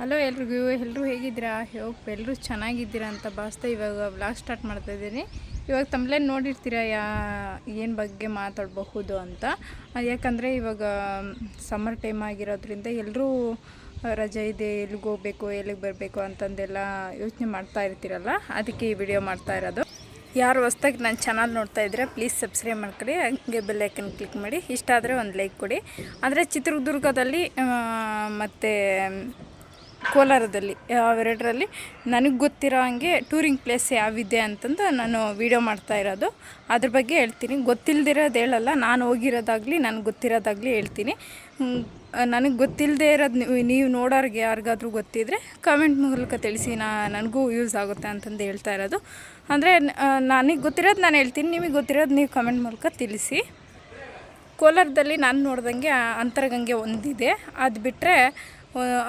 Hello ಎಲ್ರಿಗೂ ಎಲ್ಲರೂ ಹೇಗಿದ್ದೀರಾ? ಹೋಪ್ ಎಲ್ಲರೂ ಚೆನ್ನಾಗಿದ್ದೀರಾ ಅಂತ ಭಾವಿಸ್ತಾ ಇವಾಗ ವ್ಲಾಗ್ ಸ್ಟಾರ್ಟ್ ಮಾಡ್ತಾ ಇದ್ದೀನಿ. ಇವಾಗ ತಮ್ಮಲೇ ನೋಡಿರ್ತೀರ, ಯಾ, ಏನು ಬಗ್ಗೆ ಮಾತಾಡಬಹುದು ಅಂತ. ಯಾಕಂದರೆ ಇವಾಗ ಸಮ್ಮರ್ ಟೈಮ್ ಆಗಿರೋದ್ರಿಂದ ಎಲ್ಲರೂ ರಜೆ ಇದೆ, ಎಲ್ಲಿಗೆ ಹೋಗ್ಬೇಕು, ಎಲ್ಲಿಗೆ ಬರಬೇಕು ಅಂತಂದೆಲ್ಲ ಯೋಚನೆ ಮಾಡ್ತಾ ಇರ್ತೀರಲ್ಲ? ಅದಕ್ಕೆ ಈ ವಿಡಿಯೋ ಮಾಡ್ತಾ ಇರೋದು. ಯಾರು ಹೊಸ್ದಾಗಿ ನನ್ನ ಚಾನಲ್ ನೋಡ್ತಾ ಇದ್ದರೆ ಪ್ಲೀಸ್ ಸಬ್ಸ್ಕ್ರೈಬ್ ಮಾಡ್ಕೊಳ್ಳಿ. ಹಂಗೆ ಬೆಲ್ ಐಕನ್ ಕ್ಲಿಕ್ ಮಾಡಿ. ಇಷ್ಟ ಆದರೆ ಒಂದು ಲೈಕ್ ಕೊಡಿ. ಅಂದರೆ ಚಿತ್ರದುರ್ಗದಲ್ಲಿ ಮತ್ತು ಕೋಲಾರದಲ್ಲಿ ಅವೆರಡರಲ್ಲಿ ನನಗೆ ಗೊತ್ತಿರೋ ಹಾಗೆ ಟೂರಿಂಗ್ ಪ್ಲೇಸ್ ಯಾವಿದೆ ಅಂತಂದು ನಾನು ವೀಡಿಯೋ ಮಾಡ್ತಾ ಇರೋದು. ಅದ್ರ ಬಗ್ಗೆ ಹೇಳ್ತೀನಿ. ಗೊತ್ತಿಲ್ಲದಿರೋದು ಹೇಳಲ್ಲ, ನಾನು ಹೋಗಿರೋದಾಗಲಿ, ನನಗೆ ಗೊತ್ತಿರೋದಾಗಲಿ ಹೇಳ್ತೀನಿ. ನನಗೆ ಗೊತ್ತಿಲ್ಲದೆ ಇರೋದು ನೀವು ನೋಡೋರಿಗೆ ಯಾರಿಗಾದ್ರೂ ಗೊತ್ತಿದ್ದರೆ ಕಮೆಂಟ್ ಮೂಲಕ ತಿಳಿಸಿ, ನಾ, ನನಗೂ ಯೂಸ್ ಆಗುತ್ತೆ ಅಂತಂದು ಹೇಳ್ತಾ ಇರೋದು. ಅಂದರೆ ನನಗೆ ಗೊತ್ತಿರೋದು ನಾನು ಹೇಳ್ತೀನಿ, ನಿಮಗೆ ಗೊತ್ತಿರೋದು ನೀವು ಕಮೆಂಟ್ ಮೂಲಕ ತಿಳಿಸಿ. ಕೋಲಾರದಲ್ಲಿ ನಾನು ನೋಡ್ದಂಗೆ ಅಂತರಗಂಗೆ ಒಂದಿದೆ. ಅದು ಬಿಟ್ಟರೆ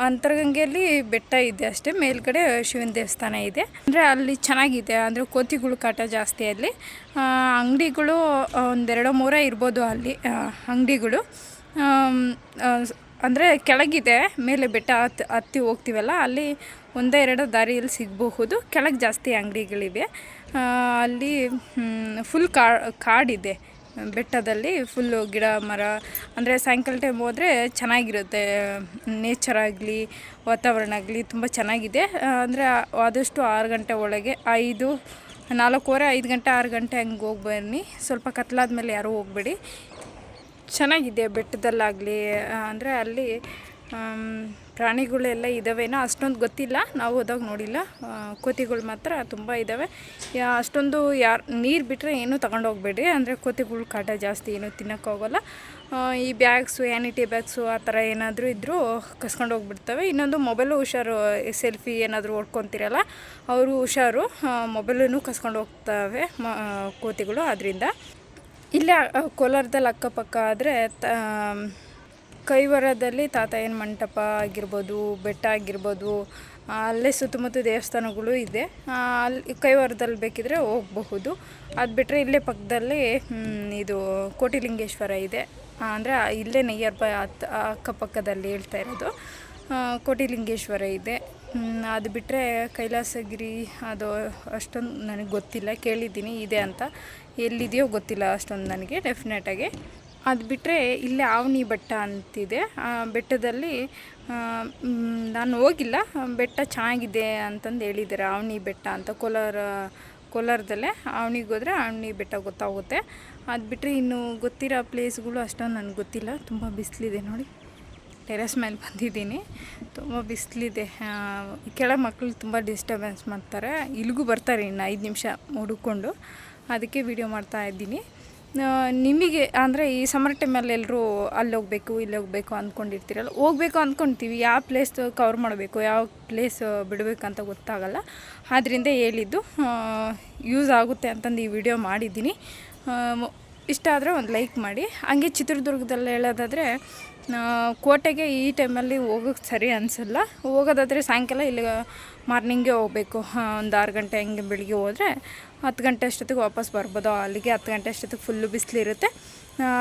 ಅಂತರಗಂಗೆಯಲ್ಲಿ ಬೆಟ್ಟ ಇದೆ ಅಷ್ಟೇ, ಮೇಲ್ಗಡೆ ಶಿವನ ದೇವಸ್ಥಾನ ಇದೆ. ಅಂದರೆ ಅಲ್ಲಿ ಚೆನ್ನಾಗಿದೆ, ಅಂದರೆ ಕೋತಿಗಳು ಕಾಟ ಜಾಸ್ತಿ ಅಲ್ಲಿ. ಅಂಗಡಿಗಳು ಒಂದೆರಡು ಮೂರೇ ಇರ್ಬೋದು ಅಲ್ಲಿ ಅಂಗಡಿಗಳು. ಅಂದರೆ ಕೆಳಗಿದೆ, ಮೇಲೆ ಬೆಟ್ಟ ಹತ್ತಿ ಹತ್ತಿ ಹೋಗ್ತೀವಲ್ಲ, ಅಲ್ಲಿ ಒಂದೇ ಎರಡು ದಾರಿಯಲ್ಲಿ ಸಿಗಬಹುದು. ಕೆಳಗೆ ಜಾಸ್ತಿ ಅಂಗಡಿಗಳಿವೆ. ಅಲ್ಲಿ ಫುಲ್ ಕಾಡಿದೆ. ಬೆಟ್ಟದಲ್ಲಿ ಫುಲ್ಲು ಗಿಡ, ಮರ, ಅಂದರೆ ಸಾಯಂಕಾಲ ಟೈಮ್ ಹೋದರೆ ಚೆನ್ನಾಗಿರುತ್ತೆ. ನೇಚರ್ ಆಗಲಿ, ವಾತಾವರಣ ಆಗಲಿ ತುಂಬ ಚೆನ್ನಾಗಿದೆ. ಅಂದರೆ ಆದಷ್ಟು ಆರು ಗಂಟೆ ಒಳಗೆ, ಐದು, ನಾಲ್ಕೂವರೆ, ಐದು ಗಂಟೆ, ಆರು ಗಂಟೆ ಹಂಗೆ ಹೋಗಿ ಸ್ವಲ್ಪ ಕತ್ಲಾದ ಮೇಲೆ ಯಾರೂ ಹೋಗಬೇಡಿ. ಚೆನ್ನಾಗಿದೆ ಬೆಟ್ಟದಲ್ಲಾಗಲಿ ಅಂದರೆ ಅಲ್ಲಿ ಪ್ರಾಣಿಗಳೆಲ್ಲ ಇದ್ದಾವೇನೋ ಅಷ್ಟೊಂದು ಗೊತ್ತಿಲ್ಲ. ನಾವು ಹೋದಾಗ ನೋಡಿಲ್ಲ. ಕೋತಿಗಳು ಮಾತ್ರ ತುಂಬ ಇದ್ದಾವೆ ಅಷ್ಟೊಂದು ಯಾರು, ನೀರು ಬಿಟ್ಟರೆ ಏನೂ ತಗೊಂಡೋಗ್ಬೇಡಿ ಅಂದರೆ ಕೋತಿಗಳು ಕಾಟ ಜಾಸ್ತಿ ಏನೂ ತಿನ್ನೋಕ್ಕಾಗಲ್ಲ ಈ ಬ್ಯಾಗ್ಸು ಆ್ಯನಿಟಿ ಬ್ಯಾಗ್ಸು ಆ ಥರ ಏನಾದರೂ ಇದ್ದರೂ ಕಸ್ಕೊಂಡು ಹೋಗ್ಬಿಡ್ತವೆ. ಇನ್ನೊಂದು ಮೊಬೈಲು ಹುಷಾರು ಸೆಲ್ಫಿ ಏನಾದರೂ ಓಡ್ಕೊತಿರಲ್ಲ ಅವರು ಹುಷಾರು ಮೊಬೈಲನ್ನು ಕಸ್ಕೊಂಡು ಹೋಗ್ತವೆ, ಮ ಕೋತಿಗಳು. ಅದರಿಂದ ಇಲ್ಲೇ ಕೋಲಾರದಲ್ಲಿ ಅಕ್ಕಪಕ್ಕ ಆದರೆ ತ ಕೈವರದಲ್ಲಿ ತಾತಯ್ಯನ ಮಂಟಪ ಆಗಿರ್ಬೋದು, ಬೆಟ್ಟ ಆಗಿರ್ಬೋದು ಅಲ್ಲೇ ಸುತ್ತಮುತ್ತ ದೇವಸ್ಥಾನಗಳು ಇದೆ. ಅಲ್ಲಿ ಕೈವಾರದಲ್ಲಿ ಬೇಕಿದ್ರೆ ಹೋಗಬಹುದು. ಅದು ಬಿಟ್ಟರೆ ಇಲ್ಲೇ ಪಕ್ಕದಲ್ಲಿ ಇದು ಕೋಟಿಲಿಂಗೇಶ್ವರ ಇದೆ. ಅಂದರೆ ಇಲ್ಲೇ ನಿಯರ್ ಬೈ ಹತ್ತು ಅಕ್ಕಪಕ್ಕದಲ್ಲಿ ಹೇಳ್ತಾ ಇರೋದು. ಕೋಟಿಲಿಂಗೇಶ್ವರ ಇದೆ. ಅದು ಬಿಟ್ಟರೆ ಕೈಲಾಸಗಿರಿ ಅದು ಅಷ್ಟೊಂದು ನನಗೆ ಗೊತ್ತಿಲ್ಲ. ಕೇಳಿದ್ದೀನಿ, ಇದೆ ಅಂತ. ಎಲ್ಲಿದೆಯೋ ಗೊತ್ತಿಲ್ಲ ಅಷ್ಟೊಂದು ನನಗೆ ಡೆಫಿನೆಟಾಗಿ ಅದು ಬಿಟ್ಟರೆ ಇಲ್ಲೇ ಆವನಿ ಬೆಟ್ಟ ಅಂತಿದೆ. ಆ ಬೆಟ್ಟದಲ್ಲಿ ನಾನು ಹೋಗಿಲ್ಲ. ಬೆಟ್ಟ ಚೆನ್ನಾಗಿದೆ ಅಂತಂದು ಹೇಳಿದ್ದಾರೆ. ಆವನಿ ಬೆಟ್ಟ ಅಂತ ಕೋಲಾರ, ಕೋಲಾರದಲ್ಲೇ ಅವನಿಗೆ ಹೋದರೆ ಅವನಿ ಬೆಟ್ಟ ಗೊತ್ತಾಗುತ್ತೆ. ಅದು ಬಿಟ್ಟರೆ ಇನ್ನು ಗೊತ್ತಿರೋ ಪ್ಲೇಸ್ಗಳು ಅಷ್ಟೊಂದು ನನಗೆ ಗೊತ್ತಿಲ್ಲ. ತುಂಬ ಬಿಸಿಲಿದೆ ನೋಡಿ. ಟೆರೆಸ್ ಮೇಲೆ ಬಂದಿದ್ದೀನಿ. ತುಂಬ ಬಿಸಿಲಿದೆ. ಕೆಳ ಮಕ್ಕಳು ತುಂಬ ಡಿಸ್ಟರ್ಬೆನ್ಸ್ ಮಾಡ್ತಾರೆ. ಇಲ್ಲಿಗೂ ಬರ್ತಾರೆ ಇನ್ನು ಐದು ನಿಮಿಷ ಹುಡುಕೊಂಡು ಅದಕ್ಕೆ ವಿಡಿಯೋ ಮಾಡ್ತಾ ಇದ್ದೀನಿ. ನಿಮಗೆ ಅಂದರೆ ಈ ಸಮರ್ ಟೈಮಲ್ಲಿ ಎಲ್ಲರೂ ಅಲ್ಲಿ ಹೋಗಬೇಕು, ಇಲ್ಲಿ ಹೋಗಬೇಕು ಅಂದ್ಕೊಂಡಿರ್ತೀರಲ್ಲ ಹೋಗಬೇಕು ಅಂದ್ಕೊಳ್ತೀವಿ ಯಾವ ಪ್ಲೇಸ್ ಕವರ್ ಮಾಡಬೇಕು, ಯಾವ ಪ್ಲೇಸ್ ಬಿಡಬೇಕಂತ ಗೊತ್ತಾಗಲ್ಲ. ಆದ್ದರಿಂದ ಹೇಳಿದ್ದು ಯೂಸ್ ಆಗುತ್ತೆ ಅಂತಂದು ಈ ವಿಡಿಯೋ ಮಾಡಿದ್ದೀನಿ. ಇಷ್ಟ ಆದರೆ ಒಂದು ಲೈಕ್ ಮಾಡಿ. ಹಂಗೆ ಚಿತ್ರದುರ್ಗದಲ್ಲಿ ಹೇಳೋದಾದರೆ ಕೋಟೆಗೆ ಈ ಟೈಮಲ್ಲಿ ಹೋಗೋಕ್ಕೆ ಸರಿ ಅನಿಸಲ್ಲ. ಹೋಗೋದಾದರೆ ಸಾಯಂಕಾಲ ಇಲ್ಲಿ ಮಾರ್ನಿಂಗೇ ಹೋಗಬೇಕು. ಒಂದು ಆರು ಗಂಟೆ ಹಂಗೆ ಬೆಳಿಗ್ಗೆ ಹೋದರೆ ಹತ್ತು ಗಂಟೆ ಅಷ್ಟೊತ್ತಿಗೆ ವಾಪಸ್ ಬರ್ಬೋದು. ಅಲ್ಲಿಗೆ ಹತ್ತು ಗಂಟೆ ಅಷ್ಟೊತ್ತಿಗೆ ಫುಲ್ಲು ಬಿಸಿಲಿರುತ್ತೆ.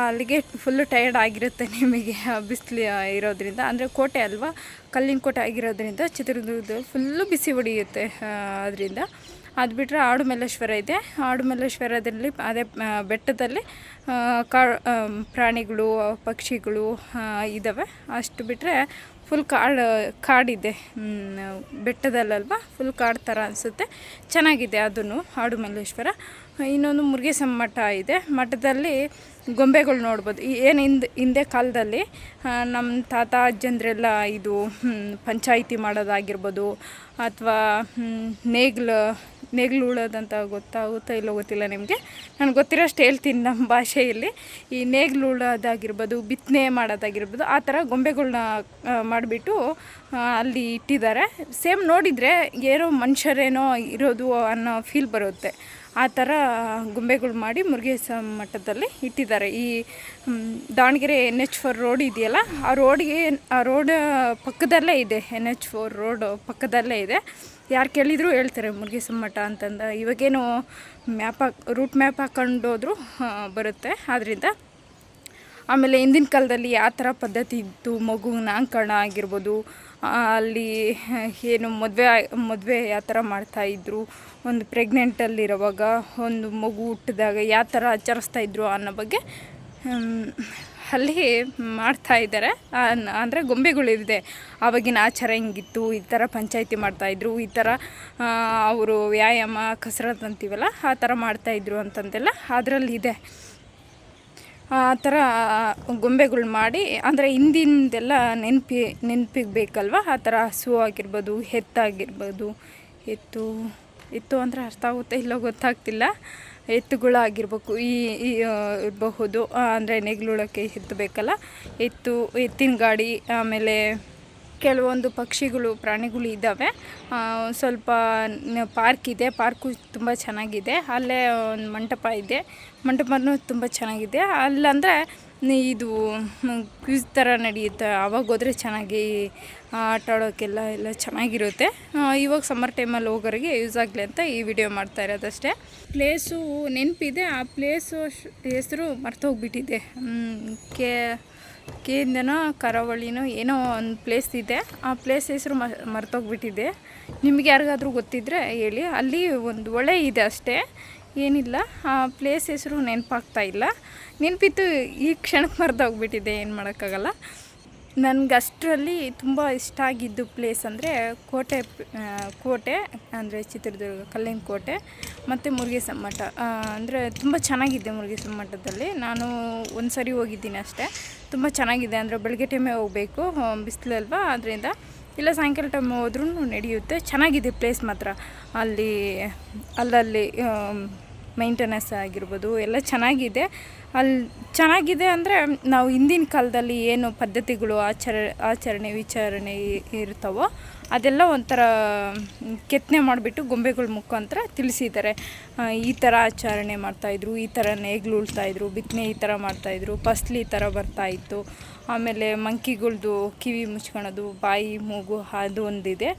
ಅಲ್ಲಿಗೆ ಫುಲ್ಲು ಟಯರ್ಡ್ ಆಗಿರುತ್ತೆ ನಿಮಗೆ ಬಿಸಿಲು ಇರೋದ್ರಿಂದ. ಅಂದರೆ ಕೋಟೆ ಅಲ್ವಾ? ಕಲ್ಲಿನ ಕೋಟೆ ಆಗಿರೋದ್ರಿಂದ ಚಿತ್ರದುರ್ಗದಲ್ಲಿ ಫುಲ್ಲು ಬಿಸಿ ಹೊಡೆಯುತ್ತೆ ಅದರಿಂದ. ಅದು ಬಿಟ್ಟರೆ ಆಡುಮಲ್ಲೇಶ್ವರ ಇದೆ. ಆಡುಮಲ್ಲೇಶ್ವರದಲ್ಲಿ ಅದೇ ಬೆಟ್ಟದಲ್ಲಿ ಕಾ ಪ್ರಾಣಿಗಳು ಪಕ್ಷಿಗಳು ಇದ್ದಾವೆ ಅಷ್ಟು ಬಿಟ್ಟರೆ ಫುಲ್ ಕಾಡು ಕಾಡಿದೆ ಬೆಟ್ಟದಲ್ಲಲ್ವ? ಫುಲ್ ಕಾಡು ಥರ ಅನಿಸುತ್ತೆ. ಚೆನ್ನಾಗಿದೆ ಅದನ್ನು ಆಡುಮಲ್ಲೇಶ್ವರ. ಇನ್ನೊಂದು ಮುರುಗೇಸಮ್ಮ ಮಠ ಇದೆ. ಮಠದಲ್ಲಿ ಗೊಂಬೆಗಳು ನೋಡ್ಬೋದು. ಏನು ಹಿಂದೆ ಹಿಂದೆ ಕಾಲದಲ್ಲಿ ನಮ್ಮ ತಾತ, ಅಜ್ಜಂದ್ರೆಲ್ಲ ಇದು ಪಂಚಾಯಿತಿ ಮಾಡೋದಾಗಿರ್ಬೋದು, ಅಥವಾ ನೇಗ್ಲು ನೇಗ್ಲು ಉಳೋದಂತ ಗೊತ್ತಾಗುತ್ತಾ ಇಲ್ಲೋ ಗೊತ್ತಿಲ್ಲ ನಿಮಗೆ? ನಾನು ಗೊತ್ತಿರೋಷ್ಟು ಹೇಳ್ತೀನಿ ನಮ್ಮ ಭಾಷೆಯಲ್ಲಿ. ಈ ನೇಗ್ಲು ಉಳೋದಾಗಿರ್ಬೋದು, ಬಿತ್ತನೆ ಮಾಡೋದಾಗಿರ್ಬೋದು, ಆ ಥರ ಗೊಂಬೆಗಳ್ನ ಮಾಡಿಬಿಟ್ಟು ಅಲ್ಲಿ ಇಟ್ಟಿದ್ದಾರೆ. ಸೇಮ್ ನೋಡಿದರೆ ಏನೋ ಮನುಷ್ಯರೇನೋ ಇರೋದು ಅನ್ನೋ ಫೀಲ್ ಬರುತ್ತೆ. ಆ ಥರ ಗೊಂಬೆಗಳು ಮಾಡಿ ಮುರುಗೇಶ ಮಠದಲ್ಲಿ ಇಟ್ಟಿದ್ದಾರೆ. ಈ Davanagere N H four road ಇದೆಯಲ್ಲ, ಆ ರೋಡ್ಗೆ ಆ ರೋಡ್ ಪಕ್ಕದಲ್ಲೇ ಇದೆ ಎನ್ ಎಚ್ ಫೋರ್ ರೋಡ್ ಪಕ್ಕದಲ್ಲೇ ಇದೆ. ಯಾರು ಕೇಳಿದರೂ ಹೇಳ್ತಾರೆ ಮುರುಗೇಶ ಮಠ ಅಂತಂದು. ಇವಾಗೇನು ಮ್ಯಾಪ್ ರೂಟ್ ಮ್ಯಾಪ್ ಹಾಕ್ಕೊಂಡೋದ್ರು ಬರುತ್ತೆ. ಆದ್ದರಿಂದ ಆಮೇಲೆ ಹಿಂದಿನ ಕಾಲದಲ್ಲಿ ಯಾವ ಥರ ಪದ್ಧತಿ ಇತ್ತು ಮಗು ನಾಂಕರಣ ಆಗಿರ್ಬೋದು ಅಲ್ಲಿ ಏನು ಮದುವೆ ಮದುವೆ ಯಾವ ಥರ ಮಾಡ್ತಾಯಿದ್ರು ಒಂದು ಪ್ರೆಗ್ನೆಂಟಲ್ಲಿರುವಾಗ ಒಂದು ಮಗು ಹುಟ್ಟಿದಾಗ ಯಾವ ಥರ ಆಚರಿಸ್ತಾ ಇದ್ರು ಅನ್ನೋ ಬಗ್ಗೆ ಅಲ್ಲಿ ಮಾಡ್ತಾ ಇದ್ದಾರೆ. ಅಂದರೆ ಗೊಂಬೆಗಳಿದೆ. ಆವಾಗಿನ ಆಚಾರ ಹಿಂಗಿತ್ತು, ಈ ಥರ ಪಂಚಾಯಿತಿ ಮಾಡ್ತಾಯಿದ್ರು ಈ ಥರ ಅವರು ವ್ಯಾಯಾಮ ಕಸರತ್ತು ಅಂತೀವಲ್ಲ ಆ ಥರ ಮಾಡ್ತಾಯಿದ್ರು ಅಂತಂದೆಲ್ಲ ಅದರಲ್ಲಿದೆ. ಆ ಥರ ಗೊಂಬೆಗಳು ಮಾಡಿ, ಅಂದರೆ ಹಿಂದಿಂದೆಲ್ಲ ನೆನಪಿ ನೆನಪಿಗೆ ಬೇಕಲ್ವ ಆ ಥರ ಹಸು ಆಗಿರ್ಬೋದು, ಎತ್ತಾಗಿರ್ಬೋದು, ಎತ್ತು ಎತ್ತು ಅಂದರೆ ಅರ್ಥ ಆಗುತ್ತೆ ಇಲ್ಲೋ ಗೊತ್ತಾಗ್ತಿಲ್ಲ. ಎತ್ತುಗಳಾಗಿರ್ಬೇಕು, ಈ ಇರಬಹುದು. ಅಂದರೆ ನೆಗ್ಲುಳಕ್ಕೆ ಎತ್ತು ಬೇಕಲ್ಲ ಎತ್ತು, ಎತ್ತಿನ ಗಾಡಿ, ಆಮೇಲೆ ಕೆಲವೊಂದು ಪಕ್ಷಿಗಳು, ಪ್ರಾಣಿಗಳು ಇದ್ದಾವೆ. ಸ್ವಲ್ಪ ಪಾರ್ಕ್ ಇದೆ. ಪಾರ್ಕು ತುಂಬ ಚೆನ್ನಾಗಿದೆ. ಅಲ್ಲೇ ಒಂದು ಮಂಟಪ ಇದೆ. ಮಂಟಪನೂ ತುಂಬ ಚೆನ್ನಾಗಿದೆ. ಅಲ್ಲಂದರೆ ಇದು ಕ್ವಿಜ್ ಥರ ನಡೆಯುತ್ತೆ. ಆವಾಗ ಹೋದರೆ ಚೆನ್ನಾಗಿ ಆಟ ಆಡೋಕ್ಕೆಲ್ಲ ಎಲ್ಲ ಚೆನ್ನಾಗಿರುತ್ತೆ. ಇವಾಗ ಸಮ್ಮರ್ ಟೈಮಲ್ಲಿ ಹೋಗೋರಿಗೆ ಯೂಸ್ ಆಗಲಿ ಅಂತ ಈ ವಿಡಿಯೋ ಮಾಡ್ತಾ ಇರೋದಷ್ಟೇ ಪ್ಲೇಸು ನೆನಪಿದೆ. ಆ ಪ್ಲೇಸು ಹೆಸರು ಮರ್ತೋಗ್ಬಿಟ್ಟಿದೆ ಕೆ ಕೇಂದನೋ ಕರಾವಳಿನೋ ಏನೋ ಒಂದು ಪ್ಲೇಸ್ ಇದೆ. ಆ ಪ್ಲೇಸ್ ಹೆಸರು ಮರ್ತೋಗ್ಬಿಟ್ಟಿದೆ. ನಿಮಗೆ ಯಾರಿಗಾದ್ರೂ ಗೊತ್ತಿದ್ದರೆ ಹೇಳಿ. ಅಲ್ಲಿ ಒಂದು ಹೊಳೆ ಇದೆ ಅಷ್ಟೇ. ಏನಿಲ್ಲ. ಆ ಪ್ಲೇಸ್ ಹೆಸರು ನೆನಪಾಗ್ತಾ ಇಲ್ಲ. ನೆನಪಿತ್ತು ಈ ಕ್ಷಣಕ್ಕೆ ಮರ್ತೋಗ್ಬಿಟ್ಟಿದೆ. ಏನು ಮಾಡೋಕ್ಕಾಗಲ್ಲ. ನನಗೆ ಅಷ್ಟರಲ್ಲಿ ತುಂಬ ಇಷ್ಟ ಆಗಿದ್ದು ಪ್ಲೇಸ್ ಅಂದರೆ ಕೋಟೆ ಕೋಟೆ, ಅಂದರೆ ಚಿತ್ರದುರ್ಗ ಕಲ್ಲಿನ ಕೋಟೆ ಮತ್ತು ಮುರುಗೇಶ್ವರ ಮಠ ಅಂದರೆ ತುಂಬ ಚೆನ್ನಾಗಿದೆ ಮುರುಗೇಶ್ವರ ಮಠದಲ್ಲಿ ನಾನು ಒಂದು ಸರಿ ಹೋಗಿದ್ದೀನಿ ಅಷ್ಟೇ. ತುಂಬ ಚೆನ್ನಾಗಿದೆ, ಅಂದರೆ ಬೆಳಗ್ಗೆ ಟೈಮೇ ಹೋಗಬೇಕು ಬಿಸಿಲಲ್ವಾ ಅದರಿಂದ ಇಲ್ಲ, ಸಾಯಂಕಾಲ ಟೈಮ್ ಹೋದ್ರೂ ನಡೆಯುತ್ತೆ. ಚೆನ್ನಾಗಿದೆ ಪ್ಲೇಸ್ ಮಾತ್ರ. ಅಲ್ಲಿ, ಅಲ್ಲಲ್ಲಿ ಮೈಂಟೆನೆನ್ಸ್ ಆಗಿರ್ಬೋದು, ಎಲ್ಲ ಚೆನ್ನಾಗಿದೆ. ಅಲ್ಲಿ ಚೆನ್ನಾಗಿದೆ ಅಂದರೆ ನಾವು ಹಿಂದಿನ ಕಾಲದಲ್ಲಿ ಏನು ಪದ್ಧತಿಗಳು, ಆಚರ, ಆಚರಣೆ, ವಿಚಾರಣೆ ಇರ್ತವೋ, ಅದೆಲ್ಲ ಒಂಥರ ಕೆತ್ತನೆ ಮಾಡಿಬಿಟ್ಟು ಗೊಂಬೆಗಳ ಮುಖಾಂತರ ತಿಳಿಸಿದ್ದಾರೆ. ಈ ಥರ ಆಚರಣೆ ಮಾಡ್ತಾಯಿದ್ರು ಈ ಥರ ನೇಗ್ಲು ಉಳ್ತಾಯಿದ್ರು ಬಿತ್ತನೆ ಈ ಥರ ಮಾಡ್ತಾಯಿದ್ರು ಫಸ್ಲು ಈ ಥರ ಬರ್ತಾಯಿತ್ತು ಆಮೇಲೆ ಮಂಕಿಗಳದು ಕಿವಿ ಮುಚ್ಕೊಳೋದು, ಬಾಯಿ, ಮೂಗು, ಅದು ಒಂದಿದೆ.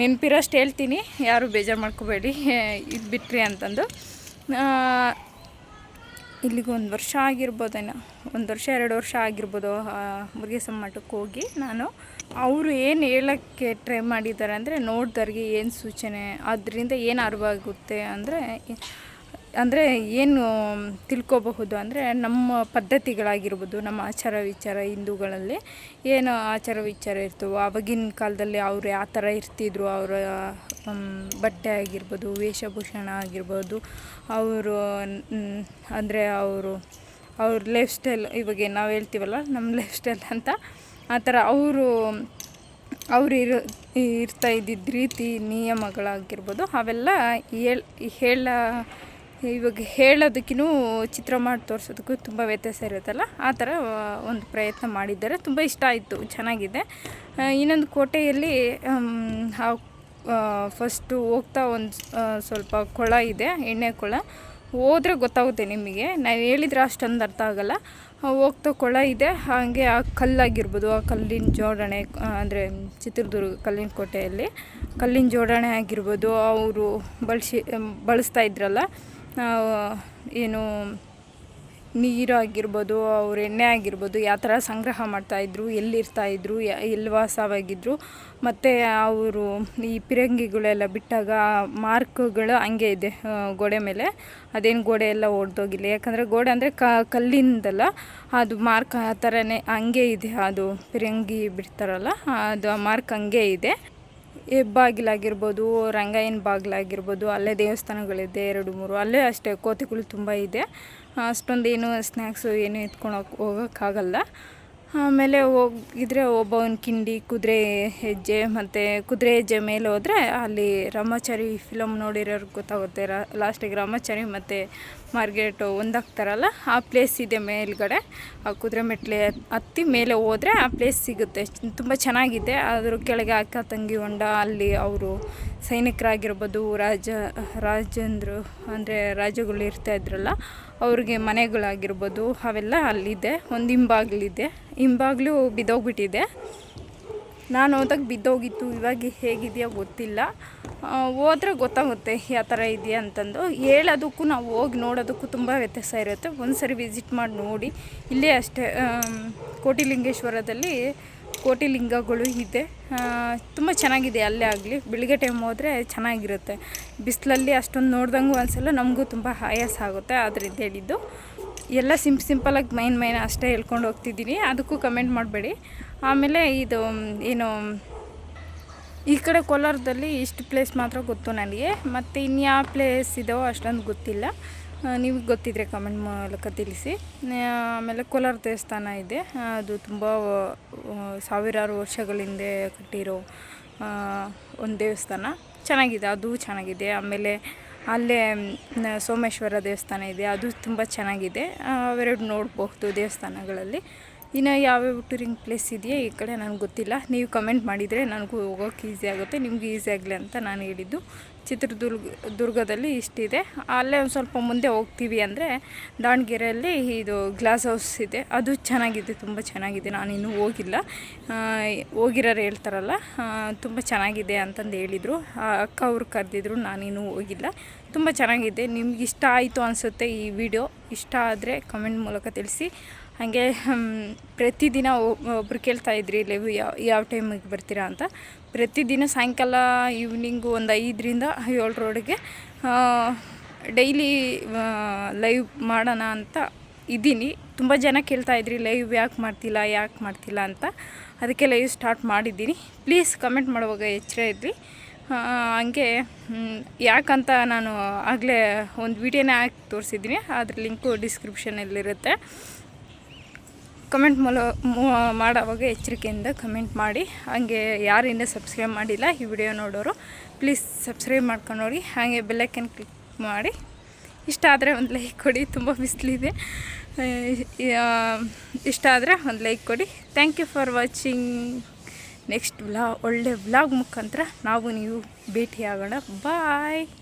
ನೆನಪಿರೋಷ್ಟು ಹೇಳ್ತೀನಿ, ಯಾರು ಬೇಜಾರು ಮಾಡ್ಕೋಬೇಡಿ. ಇದು ಬಿಟ್ರಿ ಅಂತಂದು. ಇಲ್ಲಿಗೆ ಒಂದು ವರ್ಷ ಆಗಿರ್ಬೋದೇನೋ, ಒಂದು ವರ್ಷ, ಎರಡು ವರ್ಷ ಆಗಿರ್ಬೋದು ಮುರುಗೇಸಮ್ಮ ಮಠಕ್ಕೆ ಹೋಗಿ ನಾನು ಅವರು ಏನು ಹೇಳೋಕ್ಕೆ ಟ್ರೈ ಮಾಡಿದ್ದಾರೆ ಅಂದರೆ ನೋಡ್ದವ್ರಿಗೆ ಏನು ಸೂಚನೆ, ಅದರಿಂದ ಏನು ಅರಿವಾಗುತ್ತೆ ಅಂದರೆ ಅಂದರೆ ಏನು ತಿಳ್ಕೋಬಹುದು ಅಂದರೆ ನಮ್ಮ ಪದ್ಧತಿಗಳಾಗಿರ್ಬೋದು, ನಮ್ಮ ಆಚಾರ ವಿಚಾರ ಹಿಂದೂಗಳಲ್ಲಿ ಏನು ಆಚಾರ ವಿಚಾರ ಇರ್ತವೋ, ಆವಾಗಿನ ಕಾಲದಲ್ಲಿ ಅವರು ಯಾವ ಥರ ಇರ್ತಿದ್ರು, ಅವರ ಬಟ್ಟೆ ಆಗಿರ್ಬೋದು, ವೇಷಭೂಷಣ ಆಗಿರ್ಬೋದು, ಅವರು ಅಂದರೆ ಅವರು, ಅವ್ರ ಲೈಫ್ ಸ್ಟೈಲ್ ಇವಾಗ ನಾವು ಹೇಳ್ತೀವಲ್ಲ ನಮ್ಮ ಲೈಫ್ ಸ್ಟೈಲ್ ಅಂತ, ಆ ಥರ ಅವರು, ಅವ್ರು ಇರೋ, ಇರ್ತಾ ಇದ್ದಿದ್ದ ರೀತಿ ನಿಯಮಗಳಾಗಿರ್ಬೋದು, ಅವೆಲ್ಲ ಹೇಳ್, ಹೇಳ ಇವಾಗ ಹೇಳೋದಕ್ಕಿನ್ನೂ ಚಿತ್ರ ಮಾಡಿ ತೋರಿಸೋದಕ್ಕೂ ತುಂಬ ವ್ಯತ್ಯಾಸ ಇರುತ್ತಲ್ಲ ಆ ಥರ ಒಂದು ಪ್ರಯತ್ನ ಮಾಡಿದ್ದಾರೆ. ತುಂಬ ಇಷ್ಟ ಆಯಿತು ಚೆನ್ನಾಗಿದೆ. ಇನ್ನೊಂದು ಕೋಟೆಯಲ್ಲಿ ಫಸ್ಟು ಹೋಗ್ತಾ ಒಂದು ಸ್ವಲ್ಪ ಕೊಳ ಇದೆ ಎಣ್ಣೆ ಕೊಳ. ಹೋದರೆ ಗೊತ್ತಾಗುತ್ತೆ ನಿಮಗೆ. ನಾವು ಹೇಳಿದ್ರೆ ಅಷ್ಟೊಂದು ಅರ್ಥ ಆಗೋಲ್ಲ. ಹೋಗ್ತಾ ಕೊಳ ಇದೆ ಹಾಗೆ ಆ ಕಲ್ಲಾಗಿರ್ಬೋದು ಆ ಕಲ್ಲಿನ ಜೋಡಣೆ ಅಂದರೆ ಚಿತ್ರದುರ್ಗ ಕಲ್ಲಿನ ಕೋಟೆಯಲ್ಲಿ. ಕಲ್ಲಿನ ಜೋಡಣೆ ಆಗಿರ್ಬೋದು ಅವರು ಬಳಸಿ ಬಳಸ್ತಾ ಇದ್ರಲ್ಲ. ಆ, ಏನು ನೀರಾಗಿರ್ಬೋದು ಅವ್ರ ಎಣ್ಣೆ ಆಗಿರ್ಬೋದು, ಯಾವ ಥರ ಸಂಗ್ರಹ ಮಾಡ್ತಾಯಿದ್ರು ಎಲ್ಲಿರ್ತಾಯಿದ್ರು ಎಲ್ಲಿ ವಾಸವಾಗಿದ್ದರು ಮತ್ತು ಅವರು ಈ ಪಿರಂಗಿಗಳೆಲ್ಲ ಬಿಟ್ಟಾಗ ಮಾರ್ಕ್ಗಳು ಹಂಗೆ ಇದೆ ಗೋಡೆ ಮೇಲೆ. ಅದೇನು ಗೋಡೆ ಎಲ್ಲ ಒಡೆದೋಗಿಲ್ಲ. ಯಾಕಂದರೆ ಗೋಡೆ ಅಂದರೆ ಕಲ್ಲಿಂದಲ್ಲ, ಅದು ಮಾರ್ಕ್ ಆ ಥರನೇ ಹಂಗೆ ಇದೆ. ಅದು ಪಿರಂಗಿ ಬಿಡ್ತಾರಲ್ಲ, ಅದು ಮಾರ್ಕ್ ಹಂಗೆ ಇದೆ. ಹೆಬ್ಬಾಗಿಲಾಗಿರ್ಬೋದು ರಂಗಯ್ಯನ ಬಾಗಿಲಾಗಿರ್ಬೋದು, ಅಲ್ಲೇ ದೇವಸ್ಥಾನಗಳಿದೆ ಎರಡು ಮೂರು, ಅಲ್ಲೇ ಅಷ್ಟೇ ಕೋತಿಗಳು ತುಂಬ ಇದೆ. ಅಷ್ಟೊಂದು ಏನು ಸ್ನ್ಯಾಕ್ಸು ಏನು ಎತ್ಕೊಂಡು ಹೋಗೋಕ್ಕಾಗಲ್ಲ. ಆಮೇಲೆ ಹೋಗಿದ್ರೆ ಒಬ್ಬವನ ಕಿಂಡಿ, ಕುದುರೆ ಹೆಜ್ಜೆ ಮತ್ತು ಕುದುರೆ ಹೆಜ್ಜೆ ಮೇಲೆ ಹೋದರೆ ಅಲ್ಲಿ ರಾಮಾಚಾರಿ ಫಿಲಮ್ ನೋಡಿರೋರು ಗೊತ್ತಾಗುತ್ತೆ. ಲಾಸ್ಟಿಗೆ ರಾಮಾಚಾರಿ ಮತ್ತು ಮಾರ್ಗೇಟು ಒಂದಾಗ್ತಾರಲ್ಲ, ಆ ಪ್ಲೇಸ್ ಇದೆ ಮೇಲ್ಗಡೆ. ಆ ಕುದುರೆ ಮೆಟ್ಲೆ ಹತ್ತಿ ಮೇಲೆ ಹೋದರೆ ಆ ಪ್ಲೇಸ್ ಸಿಗುತ್ತೆ. ತುಂಬ ಚೆನ್ನಾಗಿದೆ. ಅದ್ರ ಕೆಳಗೆ ಅಕ್ಕ ತಂಗಿ ಹೊಂಡ, ಅಲ್ಲಿ ಅವರು ಸೈನಿಕರಾಗಿರ್ಬೋದು, ರಾಜ, ರಾಜೇಂದ್ರು ಅಂದರೆ ರಾಜಗಳು ಇರ್ತಾ ಇದ್ರಲ್ಲ ಅವ್ರಿಗೆ ಮನೆಗಳಾಗಿರ್ಬೋದು, ಅವೆಲ್ಲ ಅಲ್ಲಿದೆ, ಒಂದು ಹಿಂಬಾಗ್ಲಿದೆ. ಹಿಂಬಾಗ್ಲು ಬಿದ್ದೋಗ್ಬಿಟ್ಟಿದೆ. ನಾನು ಹೋದಾಗ ಬಿದ್ದೋಗಿತ್ತು, ಇವಾಗ ಹೇಗಿದೆಯೋ ಗೊತ್ತಿಲ್ಲ. ಹೋದ್ರೆ ಗೊತ್ತಾಗುತ್ತೆ ಯಾವ ಥರ ಇದೆಯಾ ಅಂತಂದು. ಹೇಳೋದಕ್ಕೂ ನಾವು ಹೋಗಿ ನೋಡೋದಕ್ಕೂ ತುಂಬ ವ್ಯತ್ಯಾಸ ಇರುತ್ತೆ. ಒಂದು ಸರಿ ವಿಸಿಟ್ ಮಾಡಿ ನೋಡಿ. ಇಲ್ಲೇ ಅಷ್ಟೇ ಕೋಟಿಲಿಂಗೇಶ್ವರದಲ್ಲಿ ಕೋಟಿ ಲಿಂಗಗಳು ಇದೆ. ತುಂಬ ಚೆನ್ನಾಗಿದೆ ಅಲ್ಲೇ ಆಗಲಿ. ಬೆಳಿಗ್ಗೆ ಟೈಮ್ ಹೋದರೆ ಚೆನ್ನಾಗಿರುತ್ತೆ. ಬಿಸಿಲಲ್ಲಿ ಅಷ್ಟೊಂದು ನೋಡ್ದಂಗೂ ಒಂದ್ಸಲ ನಮಗೂ ತುಂಬ ಆಯಾಸ ಆಗುತ್ತೆ ಅದರಿಂದ ಹೇಳಿದ್ದು. ಎಲ್ಲ ಸಿಂಪ್ ಸಿಂಪಲಾಗಿ ಮೈನ್ ಮೈನ್ ಅಷ್ಟೇ ಹೇಳ್ಕೊಂಡು ಹೋಗ್ತಿದ್ದೀನಿ. ಅದಕ್ಕೂ ಕಮೆಂಟ್ ಮಾಡಬೇಡಿ. ಆಮೇಲೆ ಇದು ಏನು, ಈ ಕಡೆ ಕೋಲಾರದಲ್ಲಿ ಇಷ್ಟು ಪ್ಲೇಸ್ ಮಾತ್ರ ಗೊತ್ತು ನನಗೆ. ಮತ್ತು ಇನ್ಯಾವ ಪ್ಲೇಸ್ ಇದಾವೋ ಅಷ್ಟೊಂದು ಗೊತ್ತಿಲ್ಲ. ನಿಮಗೆ ಗೊತ್ತಿದ್ರೆ ಕಮೆಂಟ್ ಮೂಲಕ ತಿಳಿಸಿ. ಆಮೇಲೆ ಕೋಲಾರ ದೇವಸ್ಥಾನ ಇದೆ. ಅದು ತುಂಬ ಸಾವಿರಾರು ವರ್ಷಗಳಿಂದ ಕಟ್ಟಿರೋ ಒಂದು ದೇವಸ್ಥಾನ. ಚೆನ್ನಾಗಿದೆ, ಅದು ಚೆನ್ನಾಗಿದೆ. ಆಮೇಲೆ ಅಲ್ಲೇ ಸೋಮೇಶ್ವರ ದೇವಸ್ಥಾನ ಇದೆ. ಅದು ತುಂಬ ಚೆನ್ನಾಗಿದೆ. ಅವೆರಡು ನೋಡಬಹುದು ದೇವಸ್ಥಾನಗಳಲ್ಲಿ. ಇನ್ನು ಯಾವ್ಯಾವ ಟೂರಿಂಗ್ ಪ್ಲೇಸ್ ಇದೆಯಾ ಈ ಕಡೆ ನನಗೆ ಗೊತ್ತಿಲ್ಲ. ನೀವು ಕಮೆಂಟ್ ಮಾಡಿದರೆ ನನಗೂ ಹೋಗೋಕೆ ಈಸಿ ಆಗುತ್ತೆ. ನಿಮಗೂ ಈಸಿ ಆಗಲಿ ಅಂತ ನಾನು ಹೇಳಿದ್ದು. ಚಿತ್ರದುರ್ಗ ದುರ್ಗದಲ್ಲಿ ಇಷ್ಟಿದೆ. ಅಲ್ಲೇ ಒಂದು ಸ್ವಲ್ಪ ಮುಂದೆ ಹೋಗ್ತೀವಿ ಅಂದರೆ ದಾವಣಗೆರೆಯಲ್ಲಿ ಇದು ಗ್ಲಾಸ್ ಹೌಸ್ ಇದೆ. ಅದು ಚೆನ್ನಾಗಿದೆ, ತುಂಬ ಚೆನ್ನಾಗಿದೆ. ನಾನು ಇನ್ನೂ ಹೋಗಿಲ್ಲ. ಹೋಗಿರೋರು ಹೇಳ್ತಾರಲ್ಲ ತುಂಬ ಚೆನ್ನಾಗಿದೆ ಅಂತಂದು ಹೇಳಿದರು. ಅಕ್ಕ ಅವ್ರು ಕರೆದಿದ್ರು ನಾನಿನ್ನೂ ಹೋಗಿಲ್ಲ. ತುಂಬ ಚೆನ್ನಾಗಿದೆ. ನಿಮ್ಗೆ ಇಷ್ಟ ಆಯಿತು ಅನಿಸುತ್ತೆ ಈ ವಿಡಿಯೋ? ಇಷ್ಟ ಆದರೆ ಕಮೆಂಟ್ ಮೂಲಕ ತಿಳಿಸಿ. ಹಾಗೆ ಪ್ರತಿದಿನ ಒಬ್ರು ಕೇಳ್ತಾ ಇದ್ರಿ, ಲೈವ್, ಯಾವ ಯಾವ ಟೈಮಿಗೆ ಬರ್ತೀರಾ? ಅಂತ. ಪ್ರತಿದಿನ ಸಾಯಂಕಾಲ ಈವ್ನಿಂಗು ಒಂದು ಐದರಿಂದ ಏಳರೊಳಗೆ ಡೈಲಿ ಲೈವ್ ಮಾಡೋಣ ಅಂತ ಇದ್ದೀನಿ. ತುಂಬ ಜನ ಕೇಳ್ತಾ ಇದ್ರಿ ಲೈವ್ ಯಾಕೆ ಮಾಡ್ತಿಲ್ಲ ಯಾಕೆ ಮಾಡ್ತಿಲ್ಲ ಅಂತ. ಅದಕ್ಕೆ ಲೈವ್ ಸ್ಟಾರ್ಟ್ ಮಾಡಿದ್ದೀನಿ. ಪ್ಲೀಸ್ ಕಮೆಂಟ್ ಮಾಡುವಾಗ ಎಚ್ಚರ ಇದ್ರಿ ಹಂಗೆ ಯಾಕಂತ ನಾನು ಆಗಲೇ ಒಂದು ವಿಡಿಯೋನೇ ಹಾಕಿ ತೋರಿಸಿದ್ದೀನಿ. ಅದ್ರ ಲಿಂಕು ಡಿಸ್ಕ್ರಿಪ್ಷನಲ್ಲಿರುತ್ತೆ ಕಮೆಂಟ್ ಮೂಲ ಮಾಡೋವಾಗ ಎಚ್ಚರಿಕೆಯಿಂದ ಕಮೆಂಟ್ ಮಾಡಿ. ಹಾಗೆ ಯಾರಿಂದ ಸಬ್ಸ್ಕ್ರೈಬ್ ಮಾಡಿಲ್ಲ ಈ ವಿಡಿಯೋ ನೋಡೋರು ಪ್ಲೀಸ್ ಸಬ್ಸ್ಕ್ರೈಬ್ ಮಾಡ್ಕೊಂಡು ನೋಡಿ ಹಾಗೆ ಬೆಲ್ಲೈಕನ್ ಕ್ಲಿಕ್ ಮಾಡಿ. ಇಷ್ಟ ಆದರೆ ಒಂದು ಲೈಕ್ ಕೊಡಿ, ತುಂಬ ಬಿಸಿಲಿದೆ ಇಷ್ಟ ಆದರೆ ಒಂದು ಲೈಕ್ ಕೊಡಿ. Thank you for watching next ವ್ಲಾ ಒಳ್ಳೆ ವ್ಲಾಗ್ ಮುಖಾಂತರ ನಾವು ನೀವು ಭೇಟಿಯಾಗೋಣ. ಬಾಯ್